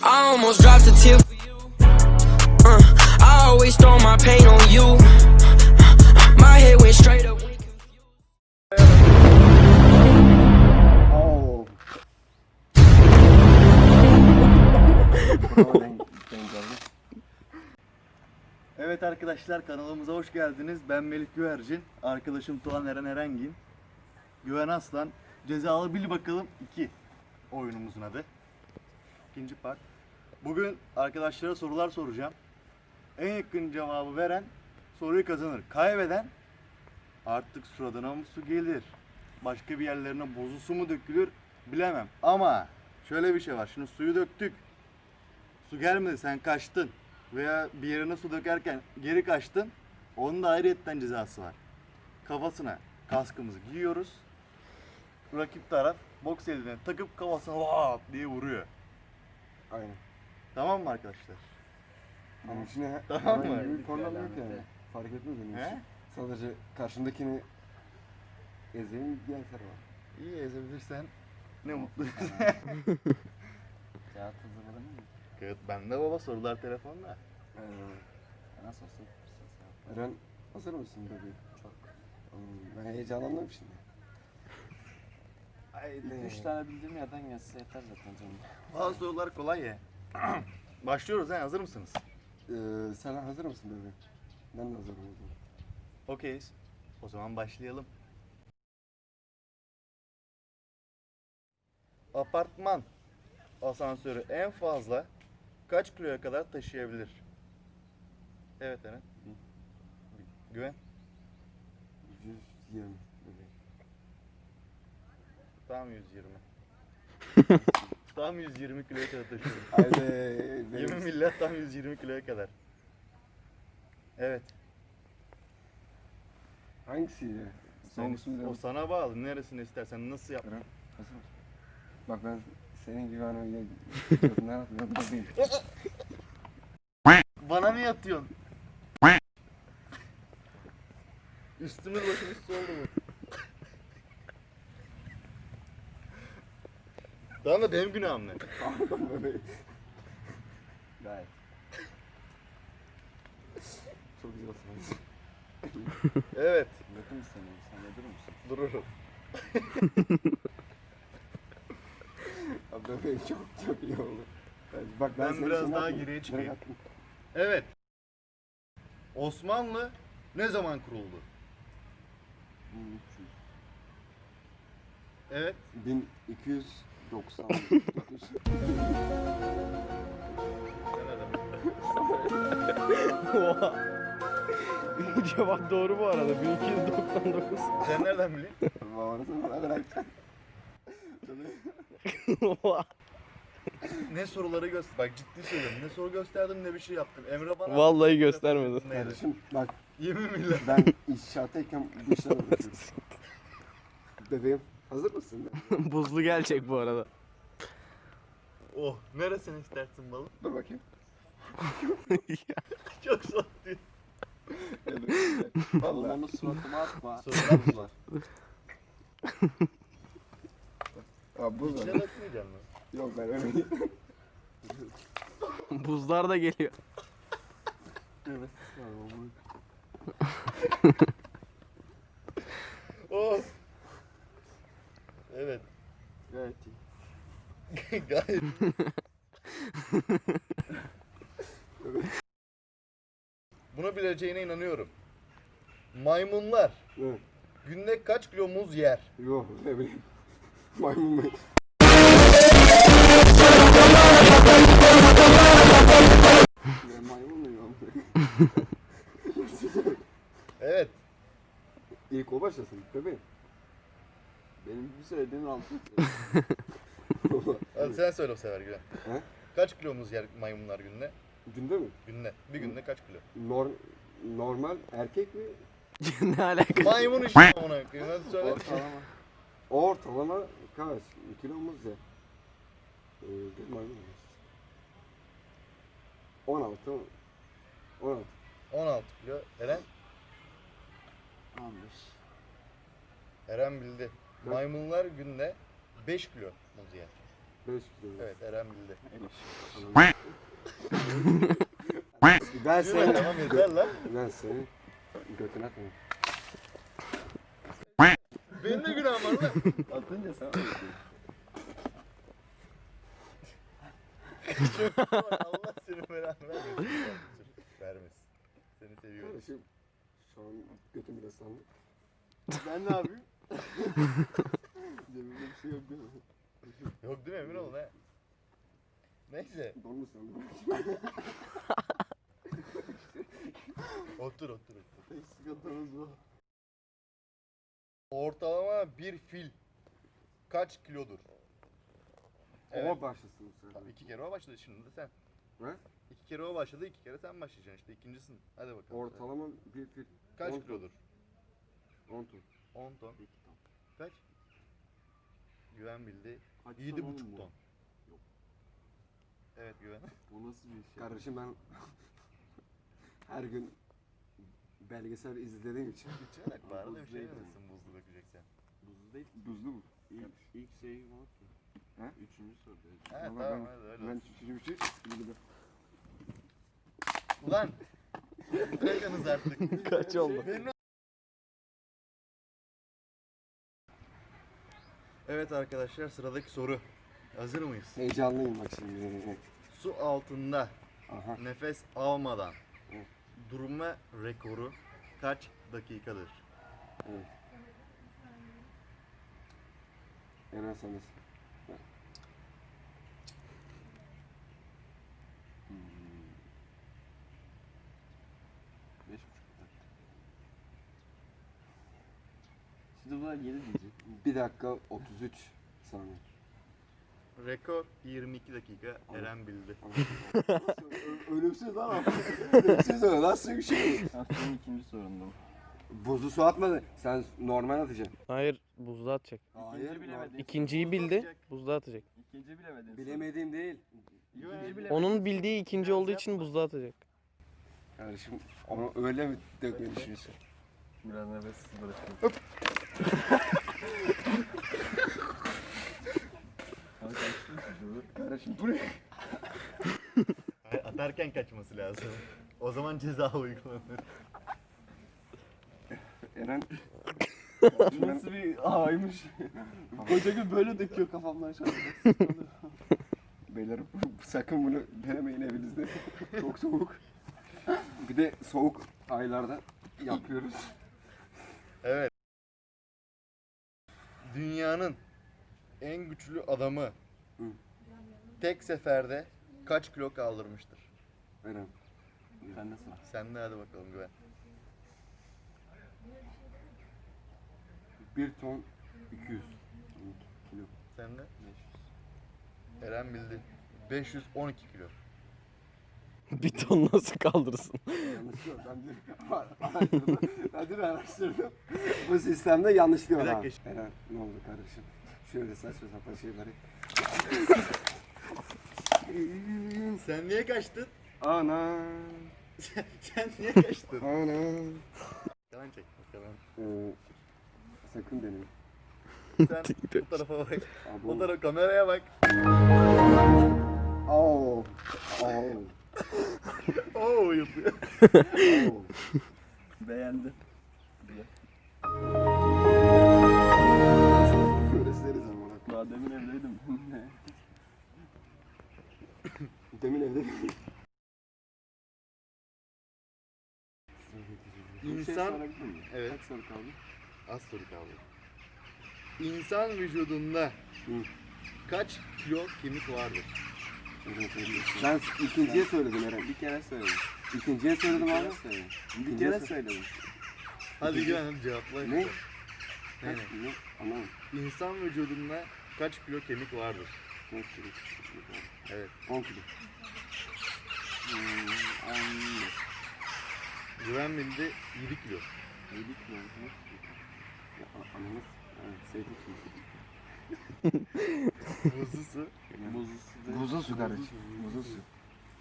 I almost dropped a tear for you. Uh, I always throw my pain on you. My head went straight up. Oo. Evet arkadaşlar kanalımıza hoş geldiniz. Ben Melih Güvercin. Arkadaşım Tuğan Eren Erengin. Güven Aslan. Cezalı Bil Bakalım 2 oyunumuzun adı. İkinci part. Bugün arkadaşlara sorular soracağım. En yakın cevabı veren soruyu kazanır. Kaybeden artık suratına mı su gelir? Başka bir yerlerine bozu su mu dökülür? Bilemem. Ama şöyle bir şey var. Şimdi suyu döktük. Su gelmedi sen kaçtın. Veya bir yerine su dökerken geri kaçtın. Onun da ayrıyetten cezası var. Kafasına kaskımızı giyiyoruz. Rakip taraf boks eline takıp kafasına vaat diye vuruyor. Aynen. Tamam mı arkadaşlar? Benim için he- Tamam mı? herhangi bir problem yok yani. Fark etmez benim He? için. Sadece karşındakini ezeyim yeter var. İyi ezebilirsen ne mutlu. Kağıt hazırladın mı? Kağıt bende baba sorular telefonda. Ee, Nasıl olsa Eren hazır mısın bebeğim? Çok. Hmm, Ben heyecanlandım şimdi. İki üç tane bildiğim yerden gelse yeter zaten canım. Bazı sorular kolay ya. Başlıyoruz he hazır mısınız? Ee, sen hazır mısın bebeğim? Ben de hazırım o zaman. Okeyiz. O zaman başlayalım. Apartman asansörü en fazla kaç kiloya kadar taşıyabilir? Evet Eren. Güven. 120 bebeğim. Tam 120. tam 120 kiloya kadar taşıyorum. Haydi. Yemin billah tam 120 kiloya kadar. Evet. Hangisiydi? Sen, o sana bağlı. Neresini istersen nasıl yap. Mısın? Bak ben senin gibi hani öyle bebeğim. Bana mı yatıyorsun? Üstümüz başımız su oldu? Tamam da benim günahım ne? Gayet. Çok güzel olsun. Evet. Yakın istemiyorum. Sen de durur musun? Dururum. Abi bebeğim çok çok iyi oldu. Bak ben, Ben biraz daha geriye çıkayım. Evet. Osmanlı ne zaman kuruldu? 1300. Evet. 1299. Cevap doğru bu arada. 1299. Sen nereden biliyorsun? Babanızın bana bırak. ne soruları göster. Bak ciddi söylüyorum. Ne soru gösterdim ne bir şey yaptım. Emre bana... Vallahi göstermedin. Neydi? Kardeşim bak Yemin billah. ben inşaattayken bu işlerle uğraşıyorum. Bebeğim hazır mısın? Buzlu gelecek bu arada. Oh. Neresini istersin balık? Dur bakayım. Çok soğuk değil. Vallahi. Onu suratıma atma. Sorularımız var. Abi bu İçine dökmeyeceğim mi? Yok ben öyle değil. Buzlar da geliyor. Evet. Oh. Evet. Gayet iyi. Gayet. Bunu bileceğine inanıyorum. Maymunlar Evet. günde kaç kilo muz yer? Yok ne bileyim. Maymun mu? Ya maymun muyum? Evet. İlk o başlasın bebeğim. Benim bir söylediğim altı. Hadi sen söyle o sefer Güven. He? Kaç kilo muz yer maymunlar günde? Günde mi? Günde. Bir günde kaç kilo? Nor normal erkek mi? ne alaka? Maymun işte amına koyayım. Hadi söyle. Ortalama. Ortalama kaç? Kilomuz ya. Ee, bir maymun mu? 16 16 16 kilo. Eren? 15. Eren bildi. Maymunlar günde 5 kilo muz yer. 5 kilo. Evet Eren bildi. Ben seni, Tamam yeter lan. ben seni götüne atmayayım. Benim de günahım var lan. Atınca sen. Allah seni belanı vermesin. Vermesin. Seni seviyorum. Kardeşim şu an götüm biraz sandı. Ben ne yapayım? Cebimde bir şey yok değil mi? Yok değil mi emin olun he. Neyse Donmuş sandım. otur otur otur. Tek sıkıntımız bu. Ortalama bir fil kaç kilodur? Evet. O başlasın sefer. Tamam, iki kere o başladı şimdi de sen. Ne? İki kere o başladı iki kere sen başlayacaksın işte ikincisin. Hadi bakalım. Ortalama bir fil. Kaç on kilodur? 10 ton. 10 ton. Kaç? Güven bildi. Kaç Yedi ton buçuk oğlum bu? ton. Evet güven. Bu nasıl bir şey? Kardeşim ben her gün belgesel izlediğim için. Çanak bari de bir şey yemesin buzlu dökeceksen. Buzlu değil. Buzlu mu? İlk, ilk şey var ki. He? Üçüncü soru. Evet Vallahi tamam ben- hadi öyle Ben olsun. üçüncü bir şey. Ulan! Bırakınız artık. Kaç oldu? Benim- Evet arkadaşlar sıradaki soru. Hazır mıyız? Heyecanlıyım bak şimdi. Su altında Aha. nefes almadan Evet. durma rekoru kaç dakikadır? Evet. Eren sendesin. Beş buçuk dakika. Buna yedi diyecek. 1 dakika 33 saniye. Rekor 22 dakika Eren bildi. Ölümsüz lan Ölümsüz o nasıl bir şey? Haftanın ikinci sorunda. Buzlu su atmadı. Sen normal atacaksın. Hayır buzda atacak. Hayır. bilemedin. İkinciyi bildi. atacak. Buzda atacak. İkinci bilemedin. Bilemediğim değil. Güven bile- Onun bildiği ikinci olduğu için buzda atacak. Kardeşim onu öyle mi dökmeyi düşünüyorsun? Biraz nefessiz bırakıyorum. Kardeşim bu ne? Atarken kaçması lazım. O zaman ceza uygulanır. Eren Bu nasıl bir ağaymış. Koca gün böyle döküyor kafamdan aşağı. Beyler sakın bunu denemeyin evinizde. Çok soğuk. Bir de soğuk aylarda yapıyoruz. Dünyanın en güçlü adamı Hı. tek seferde kaç kilo kaldırmıştır? Eren. Sen sıra. Sen de hadi bakalım güven. 1 ton 200 kilo. Sen de? Eren bildi. 512 kilo. Bir ton nasıl kaldırsın? Yanlış yok. Ben de araştırdım. Ben de araştırdım. Bu sistemde yanlış diyor abi. Eren ne oldu kardeşim? Şöyle saçma sapan şeyleri. Sen niye kaçtın? Ana. Sen niye kaçtın? Ana. Yalan çek bakalım. Ee, sakın deneyin. Sen bu tarafa bak. Abi, O tarafa kameraya bak. Oo. Oo. Oo yapıyor. Oo. Beğendi. Şöyle seriz ama. Daha demin evdeydim. Demin evde. Bir şey İnsan... Evet. Kaç soru kaldı? Az soru kaldı. İnsan vücudunda Hı. kaç kilo kemik vardır? Ben ikinciye söyledim Eren. Bir kere söyledim. İkinciye söyledim abi. Bir kere söyledim. Hadi hadi cevapla. Ne? Ne? Anlamadım. İnsan vücudunda kaç kilo kemik vardır? Kaç kilo? Evet. 10 kilo. Hmm, Güven bildi 7 kilo. Yedi kilo. Ya, a- anladınız? Evet, sevdim. Buzlu su. Buzlu su. Buzlu su kardeşim. Buzlu su.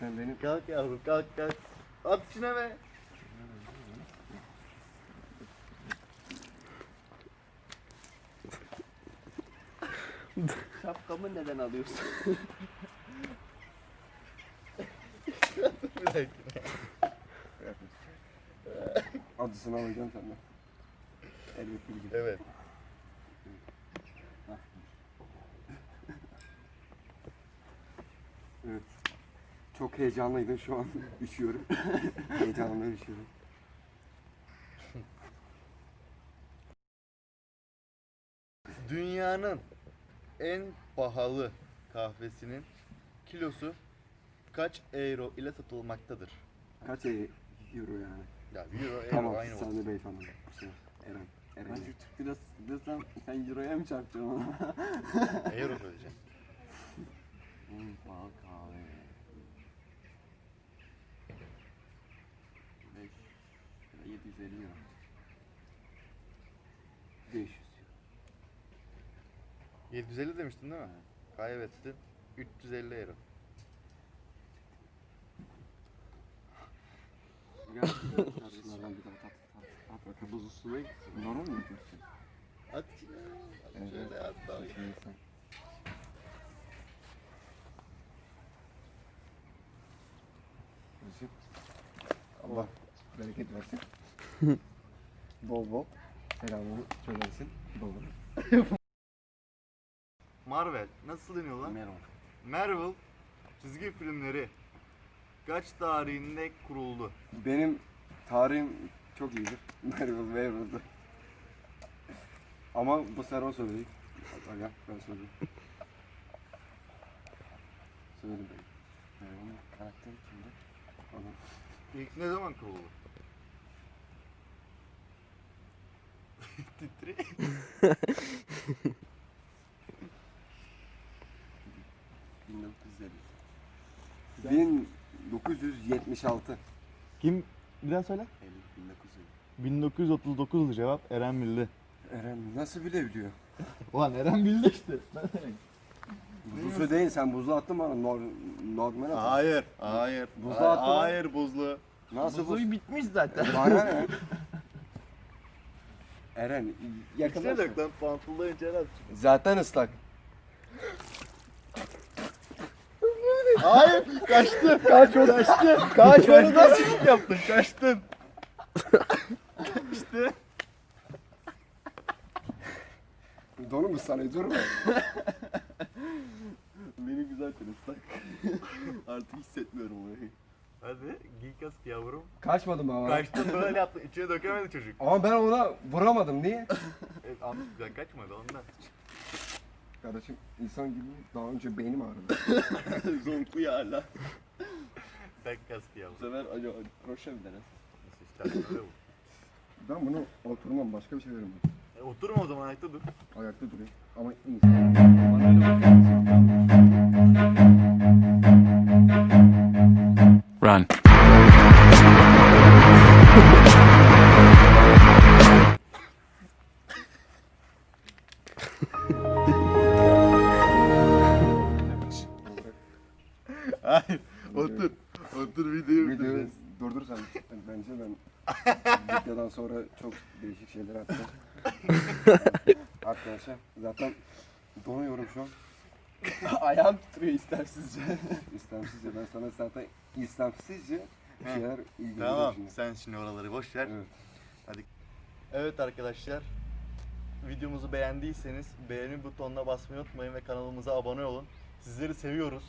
Sen benim Kalk yavrum kalk kalk. At içine be. Şapkamı neden alıyorsun? Bir dakika. Acısını alacağım senden. Elbette. Evet. Evet. Çok heyecanlıydım şu an. Üşüyorum. Heyecanımdan üşüyorum. Dünyanın en pahalı kahvesinin kilosu kaç euro ile satılmaktadır? Kaç e- euro yani? Ya euro, euro Tamam aynı sen oldu. de beyefendi. Bu sefer Eren. Eren. Ben şu Türk lirası desem sen euroya mı çarpacaksın ona? Euro söyleyeceğim. En pahalı kahve. 5 750 euro. 500. 750 demiştin değil mi? Kaybettin. 350 euro. Şunlardan bir daha tat. Tat, tat bakalım. Buzlu suya gitsin. Normal mi yapıyorsun? At. Şöyle at daha. Allah bereket versin. bol bol selamını söylersin. Bol Marvel. Nasıl deniyor lan? Merhaba. Marvel çizgi filmleri kaç tarihinde kuruldu? Benim tarihim çok iyidir. Marvel, Marvel'dı. Ama bu sefer o söyleyecek. Aga ben söyleyeyim. Söyle. Merhaba'nın karakteri kimdi? Adam. İlk ne zaman kuruldu? Titre. elli. 1976. Kim? Bir daha söyle. 50, 1950. 1939'du cevap. Eren bildi. Eren nasıl bilebiliyor? Ulan Eren bildi işte. Buzlu su değil sen buzlu attın bana nor normal at. Hayır, hayır. Buzlu hayır, attı lan. hayır buzlu. Nasıl buz? Buzluğu bitmiş zaten. Bana ne? Eren yakalarsın. lan içeri at. Zaten ıslak. Hayır, kaçtı. Kaç o kaçtı. Kaç onu nasıl yaptın? Kaçtın. işte. Donu mu sana dur mu? Benim zaten ıslak. Artık hissetmiyorum orayı. Hadi giy kask yavrum. Kaçmadım ama. Kaçtın böyle yaptın. İçine dökemedi çocuk. Ama ben ona vuramadım. Niye? Evet, an- güzel kaçmadı ondan. Kardeşim insan gibi daha önce beynim ağrıdı. Zonkluyor hala. Tak kask yavrum. Bu sefer acaba kroşe mi denes? Nasıl bu. Ben bunu oturmam başka bir şey veririm. E, oturma o zaman ayakta dur. Ayakta durayım. Ama iyi. Bana öyle bakıyorsun. Hayır. Otur. Otur videoyu Videoyu durdur sen. Bence ben videodan sonra çok değişik şeyler attım. Arkadaşlar zaten donuyorum şu an. Ayağım titriyor istemsizce. İstemsizce ben sana zaten istemsizce bir şeyler ilgili Tamam sen şimdi oraları boş ver. Evet. Evet arkadaşlar. Videomuzu beğendiyseniz beğeni butonuna basmayı unutmayın ve kanalımıza abone olun. Sizleri seviyoruz.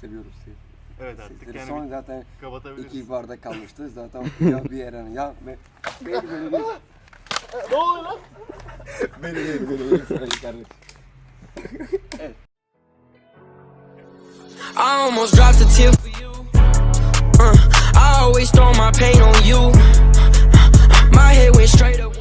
Seviyoruz sizi. Evet artık Sizleri yani son bir zaten iki bardak kalmıştı. Zaten ya bir Eren ya be, beni beni beni. ne oluyor lan? beni beni beni beni sana kardeş. evet. I almost dropped a tear for you. Uh, I always throw my pain on you. Uh, uh, my head went straight up.